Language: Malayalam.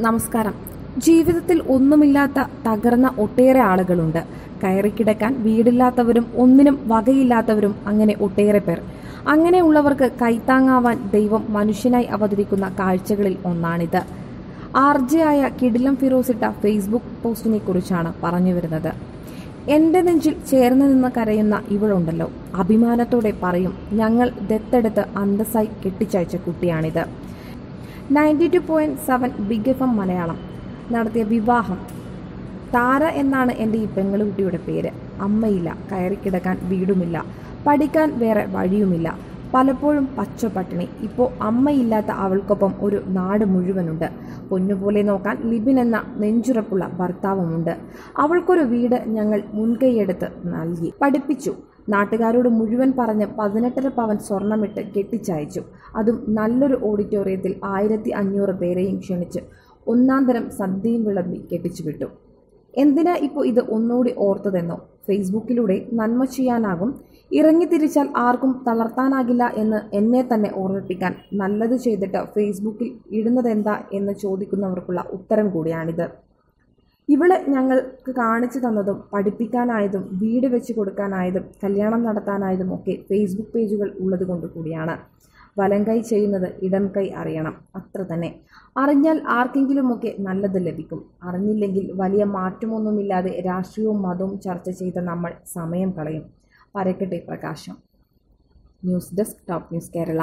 നമസ്കാരം. ജീവിതത്തിൽ ഒന്നുമില്ലാത്ത തകർന്ന ഒട്ടേറെ ആളുകളുണ്ട്. കയറിക്കിടക്കാൻ വീടില്ലാത്തവരും ഒന്നിനും വകയില്ലാത്തവരും അങ്ങനെ ഒട്ടേറെ പേർ. അങ്ങനെയുള്ളവർക്ക് കൈത്താങ്ങാവാൻ ദൈവം മനുഷ്യനായി അവതരിക്കുന്ന കാഴ്ചകളിൽ ഒന്നാണിത്. ആർജയായ കിടിലം ഫിറോസിട്ട ഫേസ്ബുക്ക് പോസ്റ്റിനെ കുറിച്ചാണ് പറഞ്ഞു വരുന്നത്. എന്റെ നെഞ്ചിൽ ചേർന്ന് നിന്ന് കരയുന്ന ഇവളുണ്ടല്ലോ. അഭിമാനത്തോടെ പറയും ഞങ്ങൾ ദത്തെടുത്ത് അന്തസ്സായി കെട്ടിച്ചയച്ച കുട്ടിയാണിത്. Ninety two point seven big F M Malayalam നടത്തിയ വിവാഹം. താര എന്നാണ് എന്റെ ഈ പെങ്ങളുകുട്ടിയുടെ പേര്. അമ്മയില്ല കയറിക്കിടക്കാൻ വീടുമില്ല പഠിക്കാൻ വേറെ വഴിയുമില്ല പലപ്പോഴും പച്ച പട്ടിണി ഇപ്പോൾ അമ്മയില്ലാത്ത അവൾക്കൊപ്പം ഒരു നാട് മുഴുവനുണ്ട്. പൊന്നുപോലെ നോക്കാൻ ലിബിൻ എന്ന നെഞ്ചുറപ്പുള്ള ഭർത്താവുമുണ്ട്. അവൾക്കൊരു വീട് ഞങ്ങൾ മുൻകൈയെടുത്ത് നൽകി. പഠിപ്പിച്ചു. നാട്ടുകാരോട് മുഴുവൻ പറഞ്ഞ് പതിനെട്ടര പവൻ സ്വർണമിട്ട് കെട്ടിച്ചയച്ചു. അതും നല്ലൊരു ഓഡിറ്റോറിയത്തിൽ ആയിരത്തി അഞ്ഞൂറ് പേരെയും ക്ഷണിച്ച് ഒന്നാം തരം സദ്യയും വിളമ്പി കെട്ടിച്ചുവിട്ടു. എന്തിനാ ഇപ്പോൾ ഇത് ഒന്നുകൂടി ഓർത്തതെന്നോ? ഫേസ്ബുക്കിലൂടെ നന്മ ചെയ്യാനാകും. ഇറങ്ങി തിരിച്ചാൽ ആർക്കും തളർത്താനാകില്ല എന്ന് എന്നെ തന്നെ ഓർമ്മിപ്പിക്കാൻ നല്ലത് ചെയ്തിട്ട് ഫേസ്ബുക്കിൽ ഇടുന്നതെന്താ എന്ന് ചോദിക്കുന്നവർക്കുള്ള ഉത്തരം കൂടിയാണിത്. ഇവൾ ഞങ്ങൾക്ക് കാണിച്ചു തന്നതും പഠിപ്പിക്കാനായതും വീട് വെച്ച് കൊടുക്കാനായതും കല്യാണം നടത്താനായതും ഒക്കെ ഫേസ്ബുക്ക് പേജുകൾ ഉള്ളത് കൊണ്ട് കൂടിയാണ്. വലം കൈ ചെയ്യുന്നത് ഇടം കൈ അറിയണം അത്ര തന്നെ. അറിഞ്ഞാൽ ആർക്കെങ്കിലുമൊക്കെ നല്ലത് ലഭിക്കും. അറിഞ്ഞില്ലെങ്കിൽ വലിയ മാറ്റമൊന്നുമില്ലാതെ രാഷ്ട്രീയവും മതവും ചർച്ച ചെയ്ത നമ്മൾ സമയം കളയും. പരക്കട്ടെ പ്രകാശം. News desk top news Kerala.